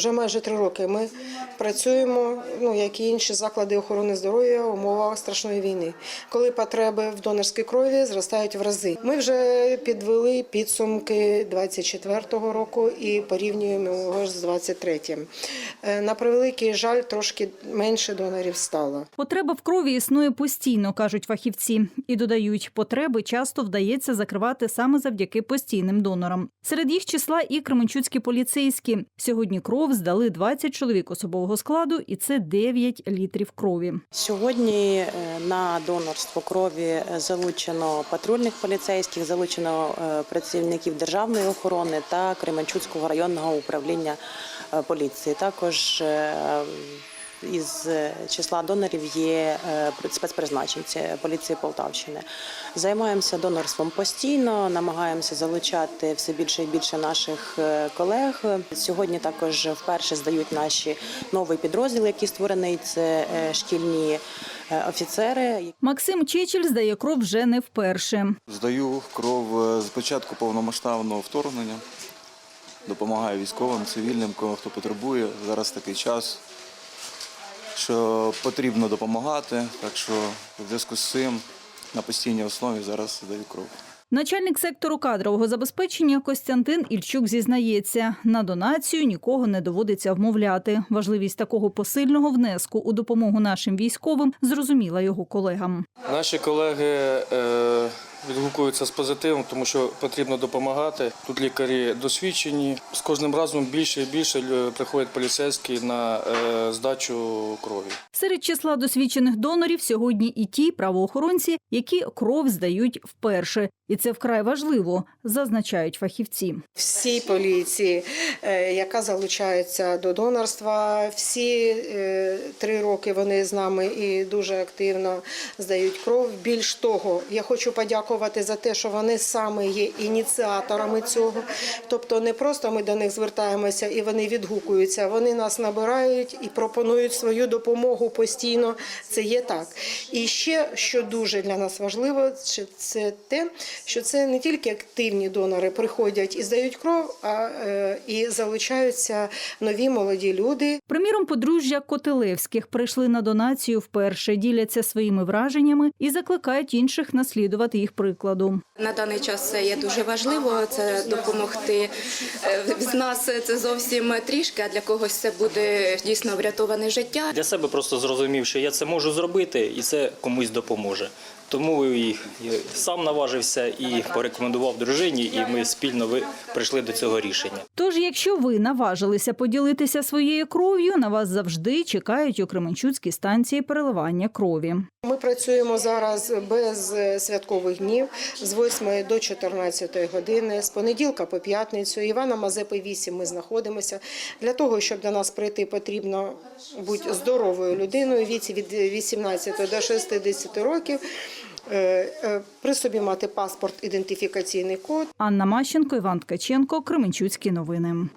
Вже майже три роки ми працюємо, ну як і інші заклади охорони здоров'я в умовах страшної війни, коли потреби в донорській крові зростають в рази. Ми вже підвели підсумки 24-го року і порівнюємо його з 23-м. Е, На превеликий жаль, трошки менше донорів стало. Потреба в крові існує постійно, кажуть фахівці, і додають, потреби часто вдається закривати саме завдяки постійним донорам. Серед їх числа і кременчуцькі поліцейські. Сьогодні кров здали 20 чоловік особового складу, і це 9 літрів крові. Сьогодні е, на донорство крові е, залучено патрульних поліцейських, залучено е, працівників державної охорони та Кременчуцького районного управління поліції. Також із е, числа донорів є е, спецпризначенці поліції Полтавщини. Займаємося донорством постійно, намагаємося залучати все більше і більше наших е, колег. Сьогодні також вперше здають наші новий підрозділ, який створений. Це шкільні офіцери. Максим Чечель здає кров вже не вперше. Здаю кров з початку повномасштабного вторгнення. Допомагаю військовим, цивільним, кого хто потребує. Зараз такий час, що потрібно допомагати. Так що в зв'язку з цим на постійній основі зараз здаю кров. Начальник сектору кадрового забезпечення Костянтин Ільчук зізнається, на донацію нікого не доводиться вмовляти. Важливість такого посильного внеску у допомогу нашим військовим зрозуміла його колегам. Наші колеги е, відгукуються з позитивом, тому що потрібно допомагати. Тут лікарі досвідчені. З кожним разом більше і більше е, приходять поліцейські на е, здачу крові. Серед числа досвідчених донорів сьогодні і ті правоохоронці, які кров здають вперше. І це вкрай важливо, зазначають фахівці. Всій поліції, е, яка залучається до донорства, всі три роки вони з нами і дуже активно здають кров. Більш того, я хочу подякувати за те, що вони саме є ініціаторами цього. Тобто не просто ми до них звертаємося і вони відгукуються. Вони нас набирають і пропонують свою допомогу постійно. Це є так. І ще що дуже для нас важливо, це- це те, що це не тільки активні донори приходять і здають кров, а е, і залучаються нові молоді люди. Приміром, подружжя Котелевських прийшли на донацію вперше, діляться своїми враженнями і закликають інших наслідувати їх прикладу. На даний час це є дуже важливо. Це допомогти Е, з нас. Це зовсім трішки, а для когось це буде дійсно врятоване життя. Для себе просто зрозумів, що я це можу зробити і це комусь допоможе. Тому і сам наважився і порекомендував дружині, і ми спільно ви- прийшли до цього рішення. Тож, якщо ви наважилися поділитися своєю кров'ю, на вас завжди чекають у Кременчуцькій станції переливання крові. Ми працюємо зараз без святкових днів з 8 до 14 години, з понеділка по п'ятницю. Івана Мазепи 8 ми знаходимося. Для того, щоб до нас прийти, потрібно бути здоровою людиною віці від 18 до 60 років. Е, е, При собі мати паспорт, ідентифікаційний код. Анна Мащенко, Іван Ткаченко, Кременчуцькі новини.